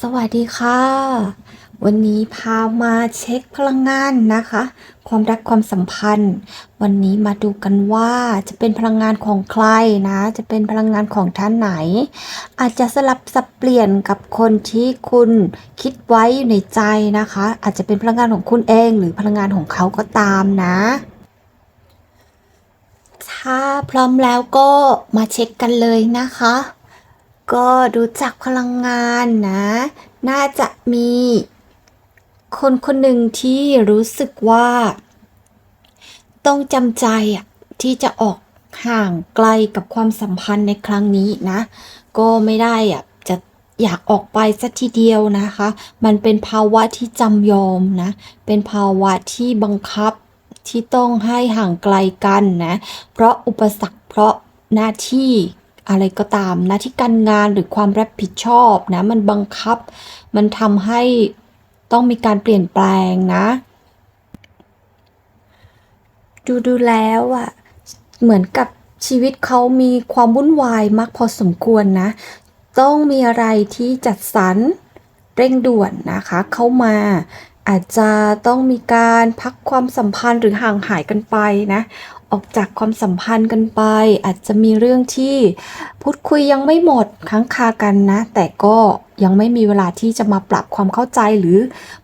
สวัสดีค่ะ วันนี้พามาเช็คพลังงานนะคะ ความรักความสัมพันธ์ วันนี้มาดูกันว่าจะเป็นพลังงานของใครนะ จะเป็นพลังงานของท่านไหน อาจจะสลับสับเปลี่ยนกับคนที่คุณคิดไว้อยู่ในใจนะคะ อาจจะเป็นพลังงานของคุณเองหรือพลังงานของเขาก็ตามนะถ้าพร้อมแล้วก็มาเช็คกันเลยนะคะ ก็ดูจากพลังงานนะ น่าจะมี คนคนหนึ่งที่รู้สึกว่า ต้องจำใจอะที่จะออกห่างไกลกับความสัมพันธ์ในครั้งนี้นะ ก็ไม่ได้อะจะอยากออกไปสักทีเดียวนะคะ มันเป็นภาวะที่จำยอมนะ เป็นภาวะที่บังคับที่ต้องให้ห่างไกลกันนะ เพราะอุปสรรคเพราะหน้าที่ อะไรก็ตามหน้าที่การงานหรือความรับผิดชอบนะ มันบังคับ มันทำให้ต้องมีการเปลี่ยนแปลงนะ ดูดูแล้วอะเหมือนกับชีวิตเขามีความวุ่นวายมากพอสมควรนะ ต้องมีอะไรที่จัดสรรเร่งด่วนนะคะ เข้ามา อาจจะต้องมีการพักความสัมพันธ์หรือห่างหายกันไปนะ ออกจากความสัมพันธ์กันไป อาจจะมีเรื่องที่พูดคุยยังไม่หมดค้างคากันนะ แต่ก็ยังไม่มีเวลาที่จะมาปรับความเข้าใจหรือ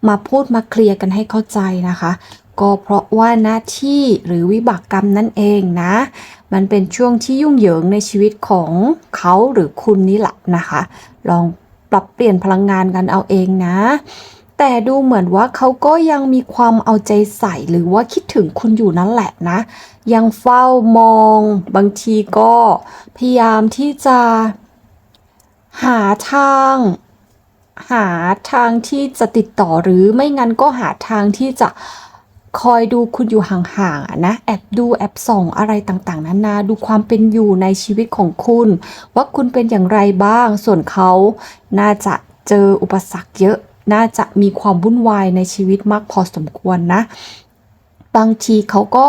มาพูดมาเคลียร์กันให้เข้าใจนะคะ ก็เพราะว่าหน้าที่หรือวิบากกรรมนั่นเองนะ มันเป็นช่วงที่ยุ่งเหยิงในชีวิตของเขาหรือคุณนี่แหละนะคะ ลองปรับเปลี่ยนพลังงานกันเอาเองนะ แต่ดูเหมือนว่าเขาก็ยังมีความเอาใจใส่หรือว่าคิดถึงคุณอยู่นั่นแหละนะ ยังเฝ้ามอง บางทีก็พยายามที่จะหาทาง หาทางที่จะติดต่อหรือไม่งั้นก็หาทางที่จะคอยดูคุณอยู่ห่างๆนะแอบดูแอบส่องอะไรต่างๆนานาดูความเป็นอยู่ในชีวิตของคุณ ว่าคุณเป็นอย่างไรบ้าง ส่วนเขาน่าจะเจออุปสรรคเยอะ น่าจะมีความวุ่นวายในชีวิตมากพอสมควรนะ บางทีเขาก็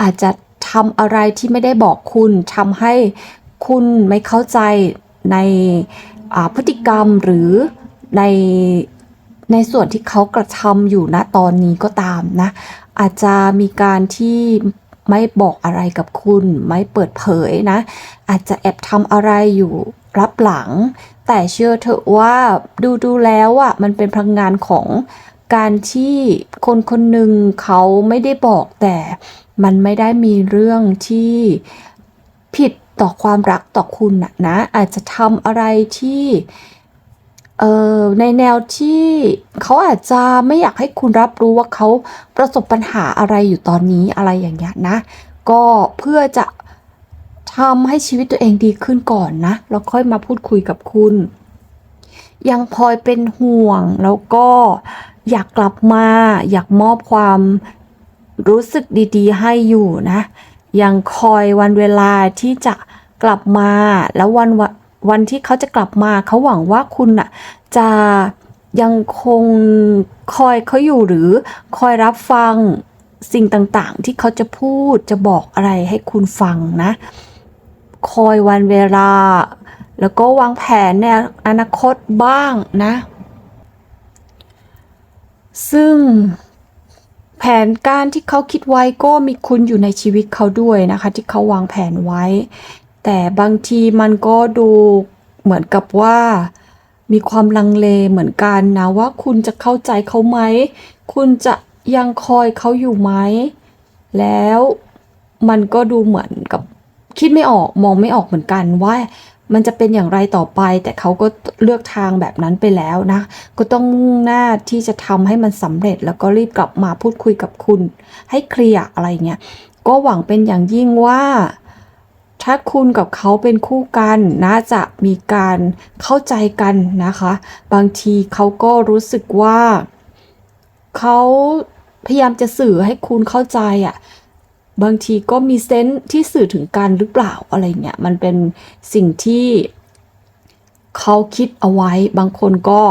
อาจจะทำอะไรที่ไม่ได้บอกคุณทำให้คุณไม่เข้าใจในพฤติกรรมหรือในในส่วนที่เขากระทำอยู่ณตอนนี้ก็ตามนะ อาจจะมีการที่ไม่บอกอะไรกับคุณ ไม่เปิดเผยนะ อาจจะแอบทำอะไรอยู่รับหลัง แต่เชื่อเถอะว่าดูดูแล้วอะมันเป็นพลังงานของการที่คนคนหนึ่งเขาไม่ได้บอกแต่มันไม่ได้มีเรื่องที่ผิดต่อความรักต่อคุณนะนะ อาจจะทำอะไรที่เออในแนวที่เขาอาจจะไม่อยากให้คุณรับรู้ว่าเขาประสบปัญหาอะไรอยู่ตอนนี้อะไรอย่างเงี้ยนะ ก็เพื่อจะ ทำให้ชีวิตตัวเองดีขึ้นก่อนนะ แล้วค่อยมาพูดคุยกับคุณ ยังพลอยเป็นห่วง แล้วก็อยากกลับมา อยากมอบความรู้สึกดีๆ ให้อยู่นะ ยังคอยวันเวลาที่จะกลับมา แล้ววันว,วันที่เขาจะกลับมา เขาหวังว่าคุณน่ะ จะยังคงคอยเขาอยู่หรือคอยรับฟังสิ่งต่างๆ ที่เขาจะพูดจะบอกอะไรให้คุณฟังนะ คอยวันเวลา แล้วก็วางแผนในอนาคตบ้างนะ ซึ่งแผนการที่เขาคิดไว้ก็มีคุณอยู่ในชีวิตเขาด้วยนะคะ ที่เขาวางแผนไว้ แต่บางทีมันก็ดูเหมือนกับว่ามีความลังเลเหมือนกันนะว่าคุณจะเข้าใจเขาไหม คุณจะยังคอยเขาอยู่ไหม แล้วมันก็ดูเหมือนกับ คิดไม่ออกมองไม่ออกเหมือนกันว่ามันจะเป็นอย่างไรต่อไป แต่เขาก็เลือกทางแบบนั้นไปแล้วนะ ก็ต้องมุ่งหน้าที่จะทำให้มันสำเร็จ แล้วก็รีบกลับมาพูดคุยกับคุณ ให้เคลียร์อะไรเงี้ยก็หวังเป็นอย่างยิ่งว่า ถ้าคุณกับเขาเป็นคู่กันน่าจะมีการเข้าใจกันนะคะ บางทีเขาก็รู้สึกว่าเขาพยายามจะสื่อให้คุณเข้าใจอะ่ะ บางทีก็มีเซนส์ที่สื่อถึงกันหรือเปล่าอะไรเงี้ยมันเป็นสิ่งที่เขาคิดเอาไว้บางคนก็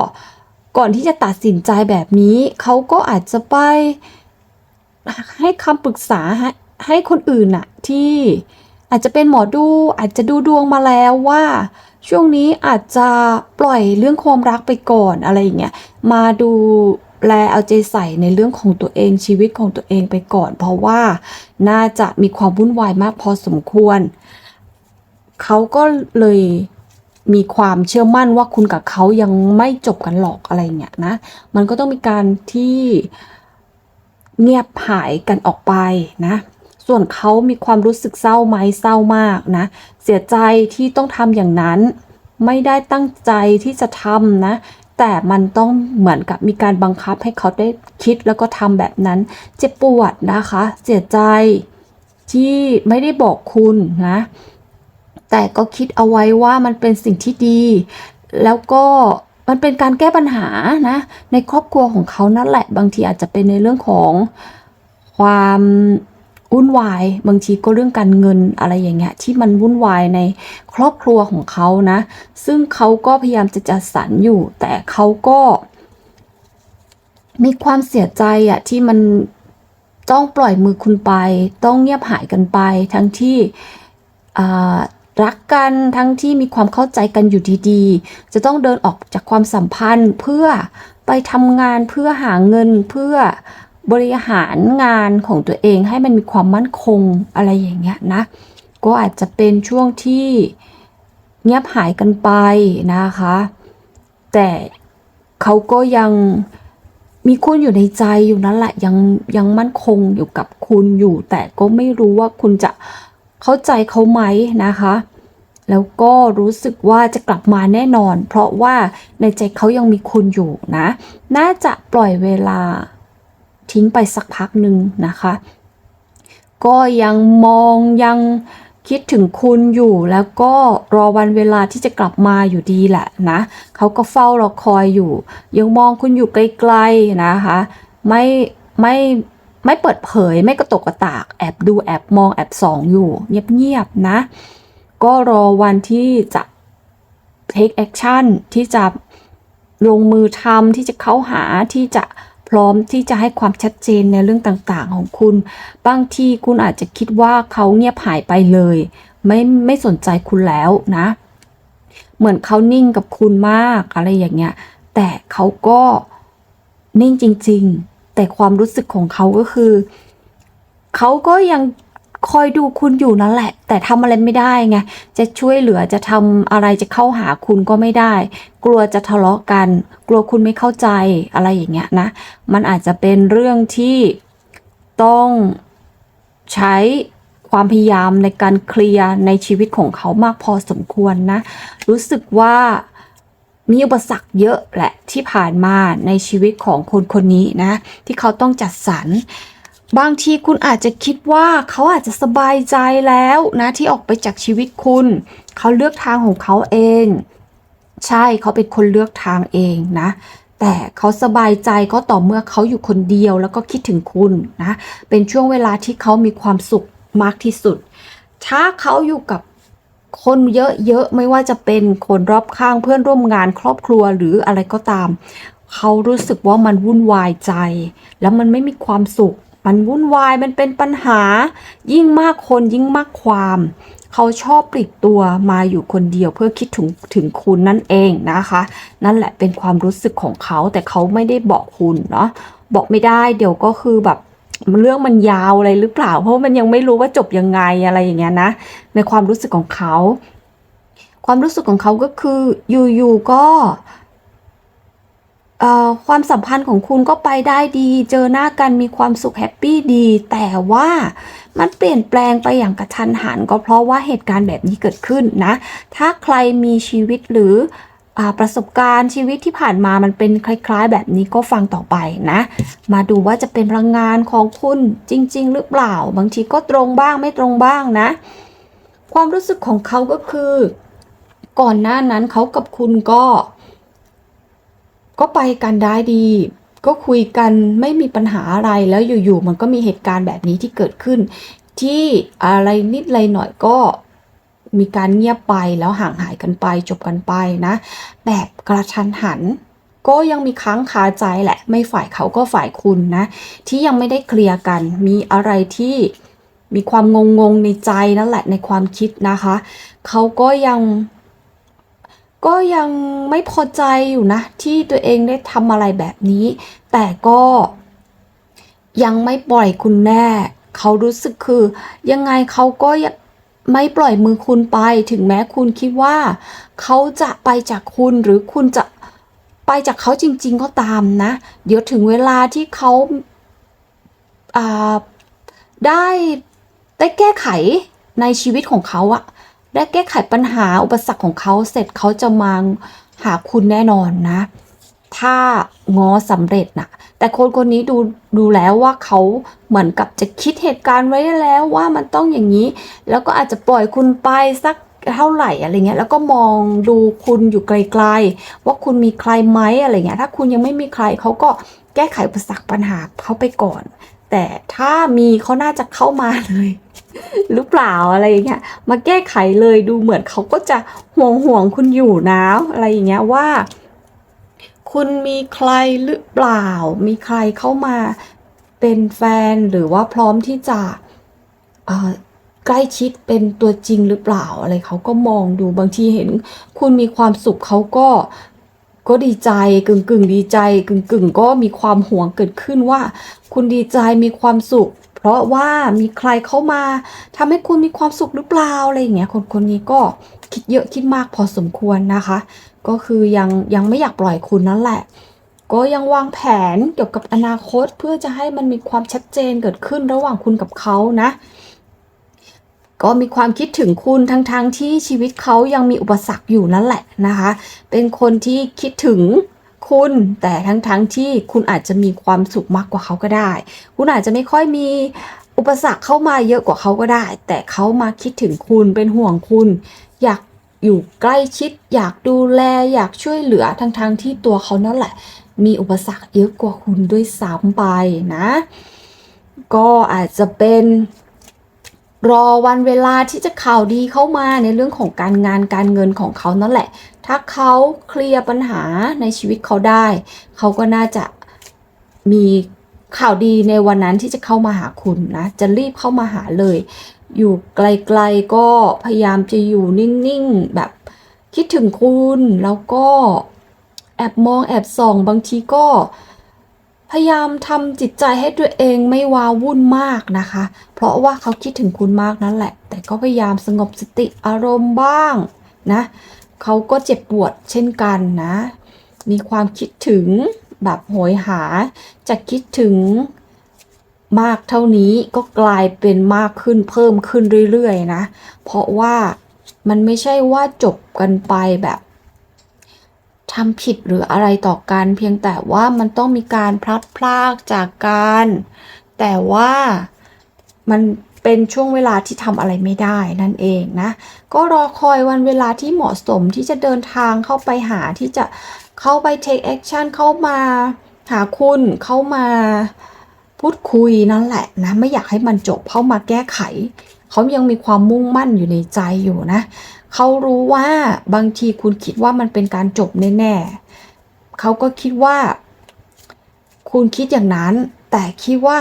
ก่อนที่จะตัดสินใจแบบนี้ เขาก็อาจจะไปให้คำปรึกษาให้ให้คนอื่นน่ะที่อาจจะเป็นหมอดูอาจจะดูดวงมาแล้วว่า ช่วงนี้อาจจะปล่อยเรื่องความรักไปก่อนอะไรอย่างเงี้ยมาดู แลเอาใจใส่ในเรื่องของตัวเองชีวิตของตัวเองไปก่อน เพราะว่าน่าจะมีความวุ่นวายมากพอสมควร เขาก็เลยมีความเชื่อมั่นว่าคุณกับเขายังไม่จบกันหรอกอะไรเงี้ยนะ มันก็ต้องมีการที่เงียบหายกันออกไปนะ ส่วนเขามีความรู้สึกเศร้าไหมเศร้ามากนะ เสียใจที่ต้องทำอย่างนั้น ไม่ได้ตั้งใจที่จะทำนะ แต่มันต้องเหมือนกับมีการบังคับให้เขาได้คิดแล้วก็ทำแบบนั้น เจ็บปวดนะคะ เสียใจที่ไม่ได้บอกคุณนะ แต่ก็คิดเอาไว้ว่ามันเป็นสิ่งที่ดี แล้วก็มันเป็นการแก้ปัญหานะ ในครอบครัวของเขานั่นแหละ บางทีอาจจะเป็นในเรื่องของความ วุ่นวาย บางทีก็เรื่องการเงินอะไรอย่างเงี้ยที่มันวุ่นวายในครอบครัวของเขานะ ซึ่งเขาก็พยายามจะจัดสรรอยู่ แต่เขาก็ มีความเสียใจอะที่มันต้องปล่อยมือคุณไป ต้องเงียบหายกันไป ทั้งที่รักกันทั้งที่มีความเข้าใจกันอยู่ดีๆ จะต้องเดินออกจากความสัมพันธ์เพื่อไปทำงานเพื่อหาเงินเพื่อ บริหารงานของตัวเองให้มันมีความมั่นคงอะไรอย่างเงี้ยนะ ก็อาจจะเป็นช่วงที่เงียบหายกันไปนะคะ แต่เขาก็ยังมีคุณอยู่ในใจอยู่นั่นแหละยังยังมั่นคงอยู่กับคุณอยู่ แต่ก็ไม่รู้ว่าคุณจะเข้าใจเขาไหมนะคะ แล้วก็รู้สึกว่าจะกลับมาแน่นอน เพราะว่าในใจเขายังมีคุณอยู่นะ น่าจะปล่อยเวลา ทิ้งไปสักพักหนึ่งนะคะ ก็ยังมองยังคิดถึงคุณอยู่แล้วก็รอวันเวลาที่จะกลับมาอยู่ดีแหละนะเขาก็เฝ้ารอคอยอยู่ ยังมองคุณอยู่ไกลๆนะคะไม่ไม่ไม่เปิดเผยไม่กระตกกระตากแอบดูแอบมองแอบส่องอยู่ เงียบๆนะ ก็รอวันที่จะ take action ที่จะลงมือทำที่จะเข้าหาที่จะ พร้อมที่จะให้ความชัดเจนในเรื่องต่างๆ ของคุณ บางทีคุณอาจจะคิดว่าเขาเงียบหายไปเลย ไม่ไม่สนใจคุณแล้วนะ เหมือนเขานิ่งกับคุณมากอะไรอย่างเงี้ย แต่เขาก็นิ่งจริง ๆ แต่ความรู้สึกของเขาก็คือ เขาก็ยัง คอยดูคุณอยู่นั่นแหละ แต่ทำอะไรไม่ได้ไงจะช่วยเหลือจะทำอะไรจะเข้าหาคุณก็ไม่ได้ กลัวจะทะเลาะกัน กลัวคุณไม่เข้าใจอะไรอย่างเงี้ยนะ มันอาจจะเป็นเรื่องที่ต้องใช้ความพยายามในการเคลียร์ในชีวิตของเขามากพอสมควรนะ รู้สึกว่ามีอุปสรรคเยอะแหละที่ผ่านมาในชีวิตของคนคนนี้นะ ที่เขาต้องจัดสรร บางทีคุณอาจจะคิดว่าเขาอาจจะสบายใจแล้วนะที่ออกไปจากชีวิตคุณ เขาเลือกทางของเขาเอง ใช่เขาเป็นคนเลือกทางเองนะ แต่เขาสบายใจก็ต่อเมื่อเขาอยู่คนเดียวแล้วก็คิดถึงคุณนะ เป็นช่วงเวลาที่เขามีความสุขมากที่สุด ถ้าเขาอยู่กับคนเยอะๆไม่ว่าจะเป็นคนรอบข้างเพื่อนร่วมงานครอบครัวหรืออะไรก็ตาม เขารู้สึกว่ามันวุ่นวายใจ แล้วมันไม่มีความสุข มันวุ่นวายมันเป็นปัญหา ยิ่งมากคนยิ่งมากความ เขาชอบปลีกตัวมาอยู่คนเดียวเพื่อคิดถึงถึงคุณนั่นเองนะคะ นั่นแหละเป็นความรู้สึกของเขาแต่เขาไม่ได้บอกคุณเนาะบอกไม่ได้เดี๋ยวก็คือแบบเรื่องมันยาวอะไรหรือเปล่า เพราะมันยังไม่รู้ว่าจบยังไงอะไรอย่างเงี้ยนะ ในความรู้สึกของเขา ความรู้สึกของเขาก็คืออยู่ๆก็ ความสัมพันธ์ของคุณก็ไปได้ดี เจอหน้ากันมีความสุขแฮปปี้ดี แต่ว่ามันเปลี่ยนแปลงไปอย่างกระทันหัน ก็เพราะว่าเหตุการณ์แบบนี้เกิดขึ้นนะ ถ้าใครมีชีวิตหรืออประสบการณ์ชีวิตที่ผ่านมามันเป็นคล้าย ๆ แบบนี้ก็ฟังต่อไปนะ มาดูว่าจะเป็นพลังงานของคุณจริง ๆ หรือเปล่า บางทีก็ตรงบ้างไม่ตรงบ้างนะ ความรู้สึกของเขาก็คือ ก่อนหน้านั้นเขากับคุณก็ ก็ไปกันได้ดี ก็คุยกันไม่มีปัญหาอะไรแล้วอยู่ๆมันก็มีเหตุการณ์แบบนี้ที่เกิดขึ้น ที่อะไรนิดอะไรหน่อยก็มีการเงียบไปแล้วห่างหายกันไปจบกันไปนะ แบบกระชันหัน ก็ยังมีค้างคาใจแหละ ไม่ฝ่ายเขาก็ฝ่ายคุณนะ ที่ยังไม่ได้เคลียร์กัน มีอะไรที่มีความงงงๆในใจนั่นแหละในความคิดนะคะ เขาก็ยัง ก็ยังไม่พอใจอยู่นะ ที่ตัวเองได้ทำอะไรแบบนี้ แต่ก็ยังไม่ปล่อยคุณแน่เขารู้สึกคือ ยังไงเขาก็ยังไม่ปล่อยมือคุณไป ถึงแม้คุณคิดว่า เขาจะไปจากคุณหรือคุณจะไปจากเขาจริง ๆ ก็ตามนะ เดี๋ยวถึงเวลาที่เขาาได้ได้แก้ไขในชีวิตของเขาอะ ได้แก้ไขปัญหาอุปสรรคของเขาเสร็จเขาจะมาหาคุณแน่นอนนะ ถ้าง้อสำเร็จนะแต่คนคนนี้ดูดูแล้วว่าเขาเหมือนกับจะคิดเหตุการณ์ไว้แล้วว่ามันต้องอย่างนี้ แล้วก็อาจจะปล่อยคุณไปสักเท่าไหร่อะไรเงี้ยแล้วก็มองดูคุณอยู่ไกลๆ ว่าคุณมีใครไหมอะไรเงี้ยถ้าคุณยังไม่มีใครเขาก็แก้ไขอุปสรรคปัญหาเขาไปก่อน แต่ถ้ามีเขาน่าจะเข้ามาเลย หรือเปล่าอะไรอย่างเงี้ยมาแก้ไขเลยดูเหมือนเขาก็จะห่วงห่วงคุณอยู่นะอะไรอย่างเงี้ยว่า คุณมีใครหรือเปล่า มีใครเข้ามาเป็นแฟนหรือว่าพร้อมที่จะใกล้ชิดเป็นตัวจริงหรือเปล่าอะไรเขาก็มองดูบางทีเห็น คุณมีความสุขเขาก็ ก็ดีใจกึ่งกึ่งดีใจกึ่งกึ่งก็มีความหวงเกิดขึ้นว่า คุณดีใจมีความสุข เพราะว่ามีใครเข้ามาทำให้คุณมีความสุขหรือเปล่าอะไรอย่างเงี้ยคนคนนี้ก็คิดเยอะคิดมากพอสมควรนะคะ ก็คือยังยังไม่อยากปล่อยคุณนั่นแหละ ก็ยังวางแผนเกี่ยวกับอนาคตเพื่อจะให้มันมีความชัดเจนเกิดขึ้นระหว่างคุณกับเขานะ ก็มีความคิดถึงคุณทั้งๆทที่ชีวิตเขายังมีอุปสรรคอยู่นั่นแหละนะคะ เป็นคนที่คิดถึงคุณแต่ทั้งๆทที่คุณอาจจะมีความสุขมากกว่าเขาก็ได้ คุณอาจจะไม่ค่อยมีอุปสรรคเข้ามาเยอะกว่าเขาก็ได้ แต่เขามาคิดถึงคุณเป็นห่วงคุณ อยากอยู่ใกล้ชิด อยากดูแล อยากช่วยเหลือทั้งๆทที่ตัวเขานั่นแหละ มีอุปสรรคเยอะกว่าคุณด้วยซ้ำไปนะ ก็อาจจะเป็น รอวันเวลาที่จะข่าวดีเข้ามาในเรื่องของการงานการเงินของเขานั่นแหละ ถ้าเขาเคลียร์ปัญหาในชีวิตเขาได้ เขาก็น่าจะมีข่าวดีในวันนั้นที่จะเข้ามาหาคุณนะ จะรีบเข้ามาหาเลย อยู่ไกลๆก็พยายามจะอยู่นิ่งๆ แบบคิดถึงคุณ แล้วก็แอบมองแอบส่องบางทีก็ พยายามทำจิตใจให้ตัวเองไม่ว้าวุ่นมากนะคะ เพราะว่าเขาคิดถึงคุณมากนั่นแหละ แต่ก็พยายามสงบสติอารมณ์บ้างนะเขาก็เจ็บปวดเช่นกันนะ มีความคิดถึงแบบโหยหา จะคิดถึงมากเท่านี้ก็กลายเป็นมากขึ้นเพิ่มขึ้นเรื่อยๆนะ เพราะว่ามันไม่ใช่ว่าจบกันไปแบบ ทำผิดหรืออะไรต่อกัน เพียงแต่ว่ามันต้องมีการพลัดพรากจากกัน แต่ว่ามันเป็นช่วงเวลาที่ทำอะไรไม่ได้นั่นเองนะ ก็รอคอยวันเวลาที่เหมาะสมที่จะเดินทางเข้าไปหาที่จะเข้าไป take action เข้ามาหาคุณเข้ามาพูดคุยนั่นแหละนะไม่อยากให้มันจบเข้ามาแก้ไข เขายังมีความมุ่งมั่นอยู่ในใจอยู่นะ เขารู้ว่าบางทีคุณคิดว่ามันเป็นการจบแน่ๆเขาก็คิดว่า คุณคิดอย่างนั้น แต่คิดว่า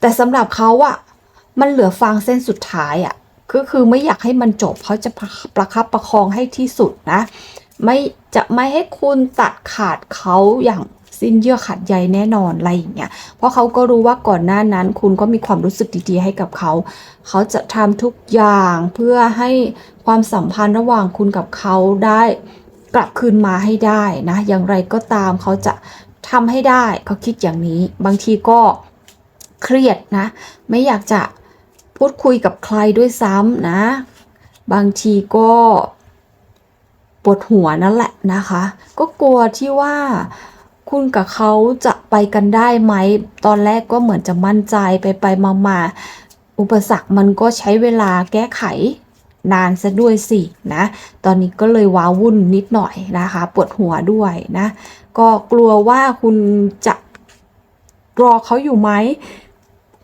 แต่สำหรับเขาอะมันเหลือฟางเส้นสุดท้ายอะก็คือไม่อยากให้มันจบเขาจะประประคับประคองให้ที่สุดนะ ไม่จะไม่ให้คุณตัดขาดเขาอย่าง สิ้นเยื่อขาดใยแน่นอนอะไรอย่างเงี้ยเพราะเขาก็รู้ว่าก่อนหน้านั้นคุณก็มีความรู้สึกดีๆให้กับเขา เขาจะทำทุกอย่างเพื่อให้ความสัมพันธ์ระหว่างคุณกับเขาได้กลับคืนมาให้ได้นะอย่างไรก็ตามเขาจะทำให้ได้เขาคิดอย่างนี้ บางทีก็เครียดนะ ไม่อยากจะพูดคุยกับใครด้วยซ้ำนะ บางทีก็ปวดหัวนั่นแหละนะคะ ก็กลัวที่ว่า คุณกับเขาจะไปกันได้ไหม ตอนแรกก็เหมือนจะมั่นใจไปไปมามาอุปสรรคมันก็ใช้เวลาแก้ไขนานซะด้วยสินะ ตอนนี้ก็เลยว้าวุ่นนิดหน่อยนะคะ ปวดหัวด้วยนะ ก็กลัวว่าคุณจะรอเขาอยู่ไหม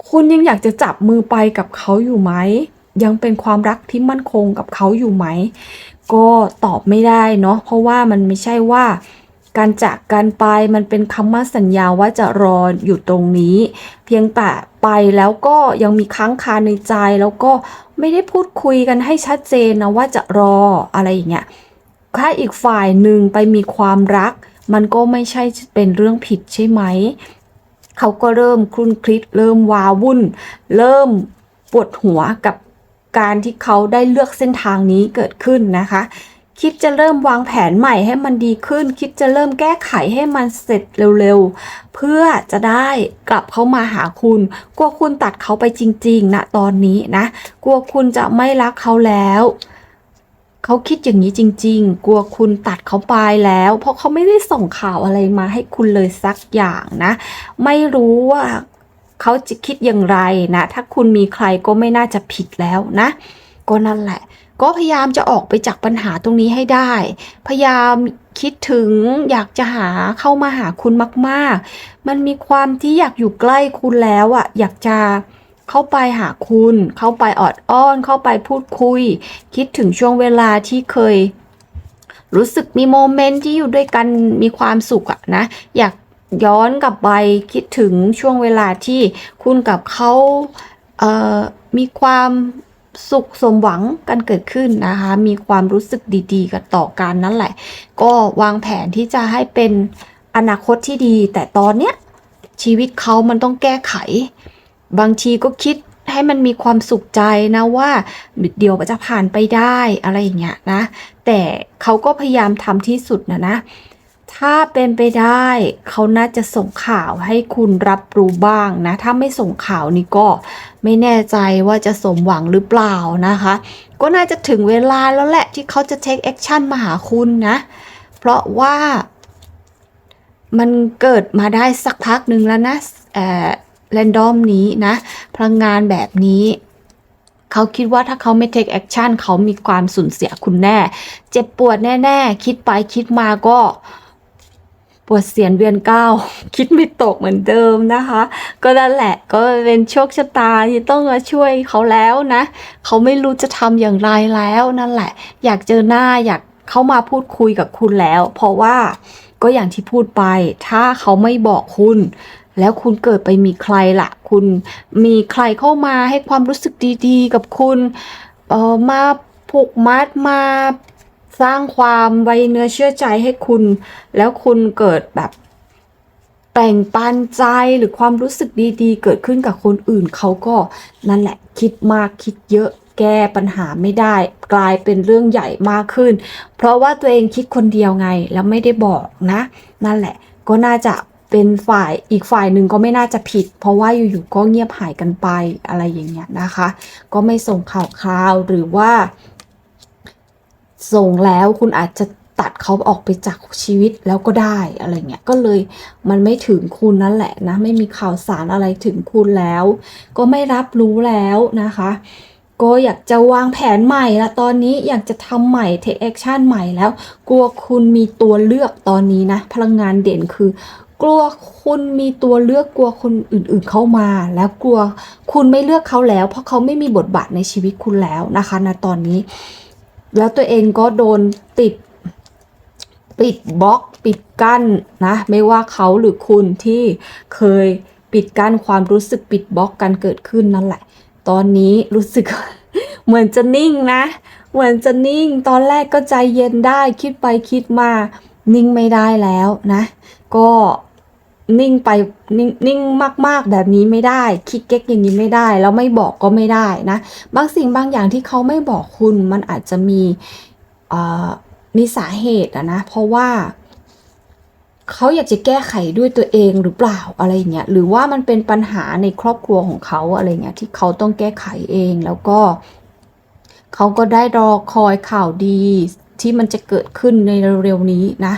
คุณยังอยากจะจับมือไปกับเขาอยู่ไหม ยังเป็นความรักที่มั่นคงกับเขาอยู่ไหม ก็ตอบไม่ได้เนาะ เพราะว่ามันไม่ใช่ว่า การจากกันไปมันเป็นคำมั่นสัญญาว่าจะรออยู่ตรงนี้ เพียงแต่ไปแล้วก็ยังมีค้างคาในใจแล้วก็ไม่ได้พูดคุยกันให้ชัดเจนนะว่าจะรออะไรอย่างเงี้ยถ้าอีกฝ่ายหนึ่งไปมีความรัก มันก็ไม่ใช่เป็นเรื่องผิดใช่ไหม เขาก็เริ่มคลุ่นคลิดเริ่มวาวุ่น เริ่มปวดหัวกับการที่เขาได้เลือกเส้นทางนี้เกิดขึ้นนะคะ คิดจะเริ่มวางแผนใหม่ให้มันดีขึ้น คิดจะเริ่มแก้ไขให้มันเสร็จเร็วๆ เพื่อจะได้กลับเข้ามาหาคุณ กลัวคุณตัดเขาไปจริงๆนะตอนนี้นะ กลัวคุณจะไม่รักเขาแล้วเขาคิดอย่างนี้จริง ๆ กลัวคุณตัดเขาไปแล้ว เพราะเขาไม่ได้ส่งข่าวอะไรมาให้คุณเลยสักอย่างนะ ไม่รู้ว่าเขาจะคิดอย่างไรนะ ถ้าคุณมีใครก็ไม่น่าจะผิดแล้วนะ ก็นั่นแหละ ก็พยายามจะออกไปจากปัญหาตรงนี้ให้ได้ พยายามคิดถึงอยากจะหาเข้ามาหาคุณมาก ๆ มันมีความที่อยากอยู่ใกล้คุณแล้วอะอยากจะเข้าไปหาคุณ เข้าไปออดอ้อน เข้าไปพูดคุย คิดถึงช่วงเวลาที่เคย รู้สึกมีโมเมนต์ที่อยู่ด้วยกันมีความสุขอะนะ อยากย้อนกลับไปคิดถึงช่วงเวลาที่คุณกับเขาเมีความ สุขสมหวังกันเกิดขึ้นนะคะ มีความรู้สึกดีๆ กับต่อกันนั่นแหละ ก็วางแผนที่จะให้เป็นอนาคตที่ดี แต่ตอนเนี้ยชีวิตเขามันต้องแก้ไข บางทีก็คิดให้มันมีความสุขใจนะว่าเดี๋ยวจะผ่านไปได้อะไรอย่างเงี้ยนะ แต่เขาก็พยายามทำที่สุดนะนะ ถ้าเป็นไปได้เขาน่าจะส่งข่าวให้คุณรับรู้บ้างนะ ถ้าไม่ส่งข่าวนี่ก็ไม่แน่ใจว่าจะสมหวังหรือเปล่านะคะ ก็น่าจะถึงเวลาแล้วแหละที่เขาจะ take action มาหาคุณนะ เพราะว่ามันเกิดมาได้สักพักหนึ่งแล้วนะเอ่อแรนดอมนี้นะ พลังงานแบบนี้เขาคิดว่าถ้าเขาไม่ take action เขามีความสูญเสียคุณแน่ เจ็บปวดแน่ ๆ คิดไปคิดมาก็ ปวดเสียนเวียนก้าวคิดไม่ตกเหมือนเดิมนะคะ ก็นั่นแหละก็เป็นโชคชะตาที่ต้องมาช่วยเขาแล้วนะ เขาไม่รู้จะทำอย่างไรแล้วนั่นแหละ อยากเจอหน้าอยากเข้ามาพูดคุยกับคุณแล้ว เพราะว่าก็อย่างที่พูดไป ถ้าเขาไม่บอกคุณ แล้วคุณเกิดไปมีใครล่ะ คุณมีใครเข้ามาให้ความรู้สึกดีๆ กับคุณเออมาผูกมัดมา สร้างความไว้เนื้อเชื่อใจให้คุณ แล้วคุณเกิดแบบแบ่งปันใจหรือความรู้สึกดีๆ เกิดขึ้นกับคนอื่นเขาก็นั่นแหละคิดมากคิดเยอะแก้ปัญหาไม่ได้ กลายเป็นเรื่องใหญ่มากขึ้น เพราะว่าตัวเองคิดคนเดียวไงแล้วไม่ได้บอกนะ นั่นแหละก็น่าจะเป็นฝ่ายอีกฝ่ายหนึ่งก็ไม่น่าจะผิด เพราะว่าอยู่ๆก็เงียบหายกันไปอะไรอย่างเงี้ยนะคะ ก็ไม่ส่งข่าวคราวหรือว่า ส่งแล้วคุณอาจจะตัดเขาออกไปจากชีวิตแล้วก็ได้อะไรเงี้ยก็เลยมันไม่ถึงคุณนั่นแหละนะ ไม่มีข่าวสารอะไรถึงคุณแล้ว ก็ไม่รับรู้แล้วนะคะ ก็อยากจะวางแผนใหม่ละตอนนี้อยากจะทำใหม่ take action ใหม่แล้ว กลัวคุณมีตัวเลือกตอนนี้นะ พลังงานเด่นคือกลัวคุณมีตัวเลือกกลัวคนอื่นๆเข้ามา แล้วกลัวคุณไม่เลือกเขาแล้ว เพราะเขาไม่มีบทบาทในชีวิตคุณแล้วนะคะณตอนนี้ แล้วตัวเองก็โดนติดปิดบล็อกปิดกั้นนะไม่ว่าเขาหรือคุณที่เคยปิดกั้นความรู้สึกปิดบล็อกกันเกิดขึ้นนั่นแหละ ตอนนี้รู้สึกเหมือนจะนิ่งนะ เหมือนจะนิ่ง ตอนแรกก็ใจเย็นได้คิดไปคิดมา นิ่งไม่ได้แล้วนะ ก็ นิ่งไปนิ่งนิ่งมาก ๆ แบบนี้ไม่ได้ คิดเก๊กอย่างนี้ไม่ได้ แล้วไม่บอกก็ไม่ได้นะ บางสิ่งบางอย่างที่เขาไม่บอกคุณมันอาจจะมีอ่อมีสาเหตุอะนะ เพราะว่าเขาอยากจะแก้ไขด้วยตัวเองหรือเปล่าอะไรเงี้ยหรือว่ามันเป็นปัญหาในครอบครัวของเขาอะไรเงี้ยที่เขาต้องแก้ไขเองแล้วก็เขาก็ได้รอคอยข่าวดีที่มันจะเกิดขึ้นในเร็วๆนี้นะ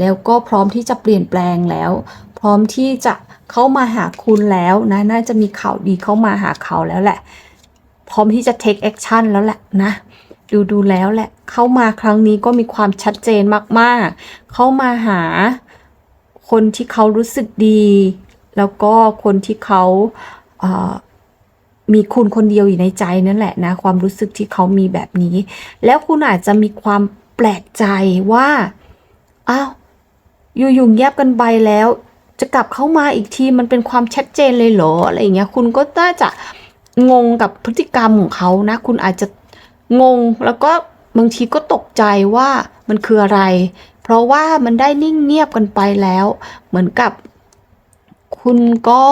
แล้วก็พร้อมที่จะเปลี่ยนแปลงแล้ว ร้อมที่จะเข้ามาหาคุณแล้วนะ น่าจะมีข่าวดีเข้ามาหาเขาแล้วแหละ พร้อมที่จะ take action แล้วแหละนะ ดูดูแล้วแหละ เข้ามาครั้งนี้ก็มีความชัดเจนมากๆ เข้ามาหาคนที่เขารู้สึกดี แล้วก็คนที่เขาเอ่อมีคุณคนเดียวอยู่ในใจนั่นแหละนะ ความรู้สึกที่เขามีแบบนี้ แล้วคุณอาจจะมีความแปลกใจว่า อ้าว อยู่ๆเงียบกันไปแล้ว จะกลับเข้ามาอีกทีมันเป็นความชัดเจนเลยเหรออะไรอย่างเงี้ยคุณก็น่าจะงงกับพฤติกรรมของเขานะ คุณอาจจะงงแล้วก็บางทีก็ตกใจว่ามันคืออะไร เพราะว่ามันได้นิ่งเงียบกันไปแล้ว เหมือนกับ คุณก็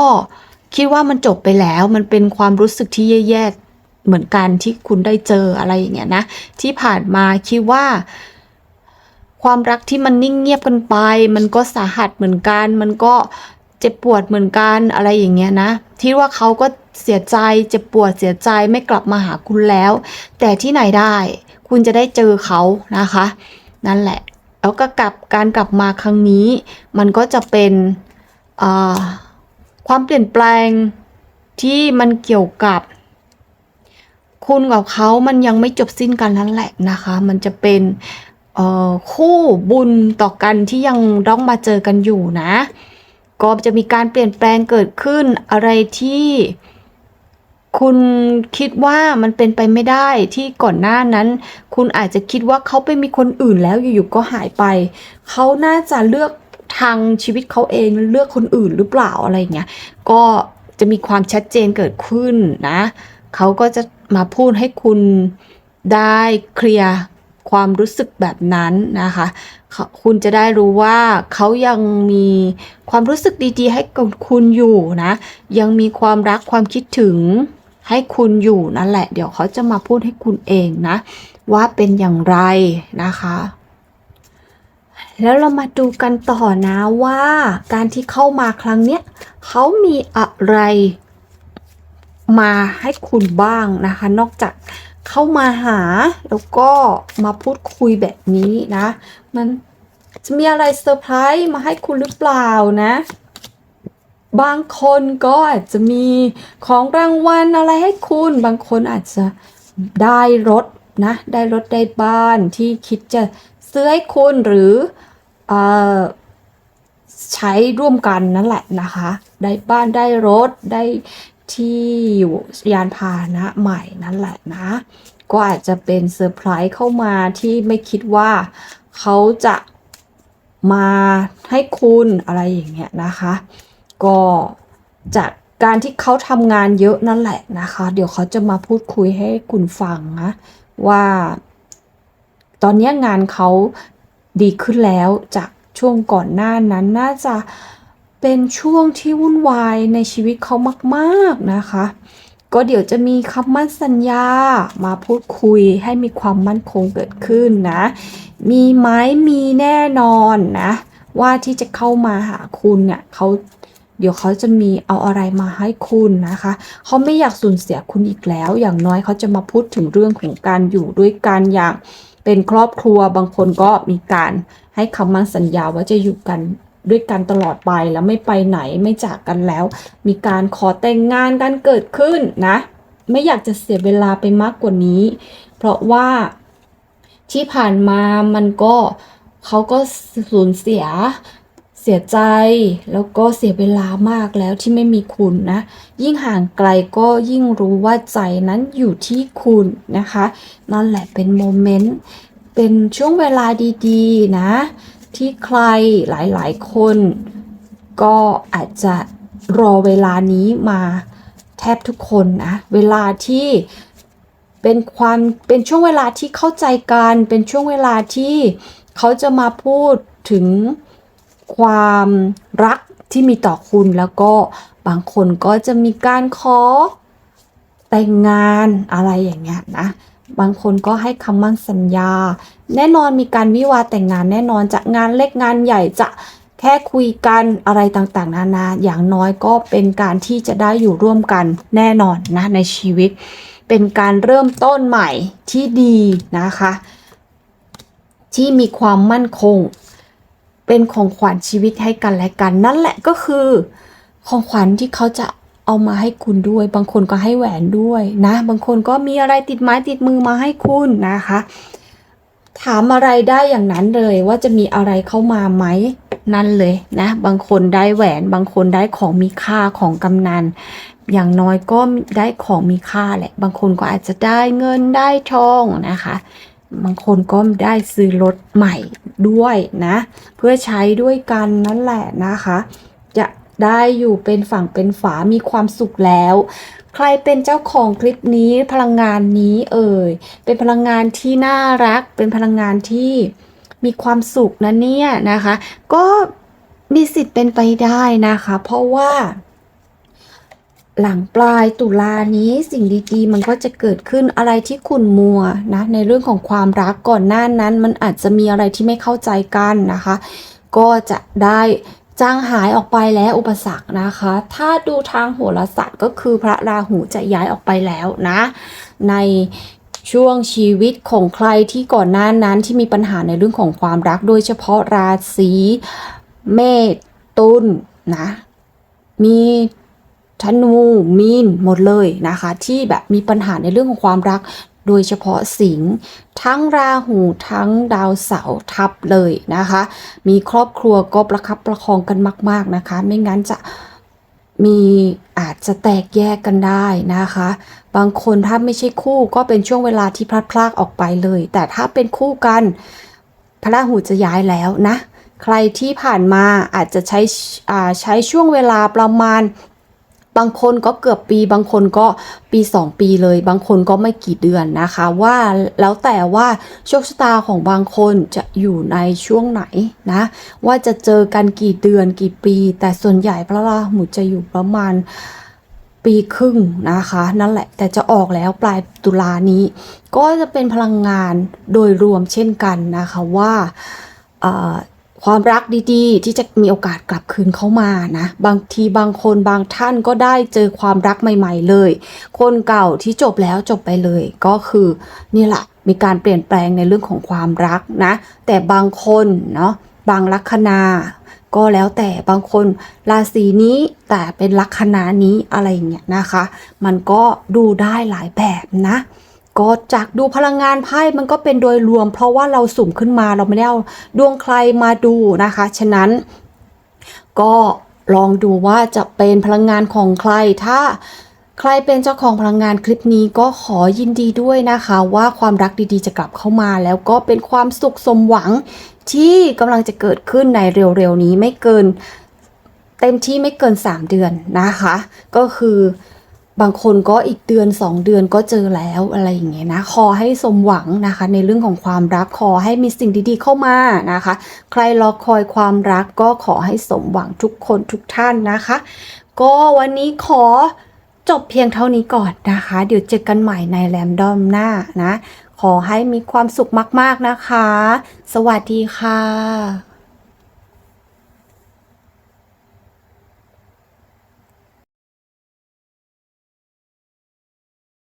คิดว่ามันจบไปแล้ว มันเป็นความรู้สึกที่แย่ๆเหมือนกันที่คุณได้เจออะไรอย่างเงี้ยนะ ที่ผ่านมาคิดว่า ความรักที่มันนิ่งเงียบกันไป มันก็สาหัสเหมือนกัน มันก็เจ็บปวดเหมือนกันอะไรอย่างเงี้ยนะ ที่ว่าเขาก็เสียใจเจ็บปวดเสียใจไม่กลับมาหาคุณแล้ว แต่ที่ไหนได้ คุณจะได้เจอเขานะคะ นั่นแหละ แล้วก็กลับการกลับมาครั้งนี้ มันก็จะเป็นความเปลี่ยนแปลงที่มันเกี่ยวกับ คุณกับเขามันยังไม่จบสิ้นกันนั่นแหละนะคะ มันจะเป็น คู่บุญต่อกันที่ยังต้องมาเจอกันอยู่นะ ก็จะมีการเปลี่ยนแปลงเกิดขึ้นอะไรที่คุณคิดว่ามันเป็นไปไม่ได้ที่ก่อนหน้านั้น คุณอาจจะคิดว่าเขาไปมีคนอื่นแล้วอยู่ๆก็หายไป เขาน่าจะเลือกทางชีวิตเขาเองเลือกคนอื่นหรือเปล่าอะไรเงี้ยก็จะมีความชัดเจนเกิดขึ้นนะ เขาก็จะมาพูดให้คุณได้เคลียร์ ความรู้สึกแบบนั้นนะคะ คุณจะได้รู้ว่าเขายังมีความรู้สึกดีๆ ให้กับคุณอยู่นะ ยังมีความรักความคิดถึงให้คุณอยู่นั่นแหละ เดี๋ยวเขาจะมาพูดให้คุณเองนะ ว่าเป็นอย่างไรนะคะ แล้วเรามาดูกันต่อนะว่าการที่เข้ามาครั้งเนี้ยเขามีอะไรมาให้คุณบ้างนะคะ นอกจาก เข้ามาหาแล้วก็มาพูดคุยแบบนี้นะ มันจะมีอะไรเซอร์ไพรส์มาให้คุณหรือเปล่านะ บางคนก็อาจจะมีของรางวัลอะไรให้คุณ บางคนอาจจะได้รถนะ ได้รถได้บ้านที่คิดจะซื้อให้คุณหรือออใช้ร่วมกันนั่นแหละนะคะ ได้บ้านได้รถได้ ที่อยู่ยานพาหนะใหม่นั่นแหละนะ ก็อาจจะเป็นเซอร์ไพรส์เข้ามาที่ไม่คิดว่าเขาจะมาให้คุณอะไรอย่างเงี้ยนะคะ ก็จากการที่เขาทำงานเยอะนั่นแหละนะคะ เดี๋ยวเขาจะมาพูดคุยให้คุณฟังนะว่า ตอนนี้งานเขาดีขึ้นแล้วจากช่วงก่อนหน้านั้นน่าจะ เป็นช่วงที่วุ่นวายในชีวิตเขามากๆนะคะ ก็เดี๋ยวจะมีคำมั่นสัญญามาพูดคุยให้มีความมั่นคงเกิดขึ้นนะ มีไหมมีแน่นอนนะ ว่าที่จะเข้ามาหาคุณเนี่ยเขาเดี๋ยวเขาจะมีเอาอะไรมาให้คุณนะคะ เขาไม่อยากสูญเสียคุณอีกแล้ว อย่างน้อยเขาจะมาพูดถึงเรื่องของการอยู่ด้วยกันอย่างเป็นครอบครัว บางคนก็มีการให้คำมั่นสัญญาว่าจะอยู่กัน ด้วยกันตลอดไปแล้วไม่ไปไหนไม่จากกันแล้ว มีการขอแต่งงานกันเกิดขึ้นนะ ไม่อยากจะเสียเวลาไปมากกว่านี้ เพราะว่าที่ผ่านมามันก็เขาก็สูญเสียเสียใจแล้วก็เสียเวลามากแล้วที่ไม่มีคุณนะ ยิ่งห่างไกลก็ยิ่งรู้ว่าใจนั้นอยู่ที่คุณนะคะ นั่นแหละเป็นโมเมนต์เป็นช่วงเวลาดีๆ นะ ที่ใครหลายๆ คน ก็อาจจะรอเวลานี้มาแทบทุกคนนะ เวลาที่เป็นความเป็นช่วงเวลาที่เข้าใจกัน เป็นช่วงเวลาที่เขาจะมาพูดถึงความรักที่มีต่อคุณแล้วก็บางคนก็จะมีการขอแต่งงานอะไรอย่างเงี้ยนะ บางคนก็ให้คำมั่นสัญญา แน่นอนมีการวิวาแต่งงานแน่นอนจะงานเล็กงานใหญ่จะแค่คุยกันอะไรต่างๆ นานา อย่างน้อยก็เป็นการที่จะได้อยู่ร่วมกันแน่นอนนะในชีวิต เป็นการเริ่มต้นใหม่ที่ดีนะคะ ที่มีความมั่นคง เป็นของขวัญชีวิตให้กันและกัน นั่นแหละก็คือ ของขวัญที่เขาจะ เอามาให้คุณด้วย บางคนก็ให้แหวนด้วยนะ บางคนก็มีอะไรติดไม้ติดมือมาให้คุณนะคะ ถามอะไรได้อย่างนั้นเลยว่าจะมีอะไรเข้ามาไหมนั่นเลยนะ บางคนได้แหวน บางคนได้ของมีค่าของกำนัน อย่างน้อยก็ได้ของมีค่าแหละ บางคนก็อาจจะได้เงินได้ทองนะคะ บางคนก็ได้ซื้อรถใหม่ด้วยนะ เพื่อใช้ด้วยกันนั่นแหละนะคะจะ ได้อยู่เป็นฝั่งเป็นฝา มีความสุขแล้ว ใครเป็นเจ้าของคลิปนี้พลังงานนี้เอ่ย เป็นพลังงานที่น่ารัก เป็นพลังงานที่มีความสุขนะเนี่ยนะคะ ก็มีสิทธิ์เป็นไปได้นะคะ เพราะว่าหลังปลายตุลานี้สิ่งดีๆ มันก็จะเกิดขึ้นอะไรที่ขุ่นมัวนะในเรื่องของความรักก่อนหน้านั้น มันอาจจะมีอะไรที่ไม่เข้าใจกันนะคะ ก็จะได้ จางหายออกไปแล้วอุปสรรคนะคะ ถ้าดูทางโหราศาสตร์ก็คือพระราหูจะย้ายออกไปแล้วนะ ในช่วงชีวิตของใครที่ก่อนหน้านั้นที่มีปัญหาในเรื่องของความรัก โดยเฉพาะราศีเมษตุลนะมีธนูมีนหมดเลยนะคะ ที่แบบมีปัญหาในเรื่องของความรัก โดยเฉพาะสิงห์ทั้งราหูทั้งดาวเสาร์ทับเลยนะคะ มีครอบครัวก็ประคับประคองกันมาก ๆนะคะ ไม่งั้นจะมีอาจจะแตกแยกกันได้นะคะ บางคนถ้าไม่ใช่คู่ก็เป็นช่วงเวลาที่พลัดพรากออกไปเลย แต่ถ้าเป็นคู่กันพระราหูจะย้ายแล้วนะ ใครที่ผ่านมาอาจจะใช้ใช้ช่วงเวลาประมาณ บางคนก็เกือบปี บางคนก็ปี 2 ปีเลย บางคนก็ไม่กี่เดือนนะคะ ว่าแล้วแต่ว่าโชคชะตาของบางคนจะอยู่ในช่วงไหนนะ ว่าจะเจอกันกี่เดือนกี่ปี แต่ส่วนใหญ่พระราหูจะอยู่ประมาณปีครึ่งนะคะ นั่นแหละแต่จะออกแล้วปลายตุลานี้ ก็จะเป็นพลังงานโดยรวมเช่นกันนะคะว่าอ่อ ความรักดีๆ ที่จะมีโอกาสกลับคืนเข้ามานะ บางทีบางคนบางท่านก็ได้เจอความรักใหม่ ๆ เลย คนเก่าที่จบแล้วจบไปเลย ก็คือนี่แหละมีการเปลี่ยนแปลงในเรื่องของความรักนะ แต่บางคนเนาะบางลัคนาก็แล้วแต่บางคนราศีนี้แต่เป็นลัคนานี้อะไรเงี้ยนะคะ มันก็ดูได้หลายแบบนะ ก็จากดูพลังงานไพ่มันก็เป็นโดยรวม เพราะว่าเราสุ่มขึ้นมาเราไม่ได้เอาดวงใครมาดูนะคะ ฉะนั้น ก็ลองดูว่าจะเป็นพลังงานของใครถ้าใครเป็นเจ้าของพลังงานคลิปนี้ก็ขอยินดีด้วยนะคะ ว่าความรักดีๆจะกลับเข้ามา แล้วก็เป็นความสุขสมหวังที่กำลังจะเกิดขึ้นในเร็วๆนี้ไม่เกิน เต็มที่ไม่เกิน 3 เดือนนะคะ ก็คือ บางคนก็อีกเดือน 2 เดือนก็เจอแล้วอะไรอย่างเงี้ยนะขอให้สมหวังนะคะ ในเรื่องของความรักขอให้มีสิ่งดีๆเข้ามานะคะ ใครรอคอยความรักก็ขอให้สมหวังทุกคนทุกท่านนะคะ ก็วันนี้ขอจบเพียงเท่านี้ก่อนนะคะ เดี๋ยวเจอกันใหม่ในแรมดอมหน้านะ ขอให้มีความสุขมากๆนะคะ สวัสดีค่ะ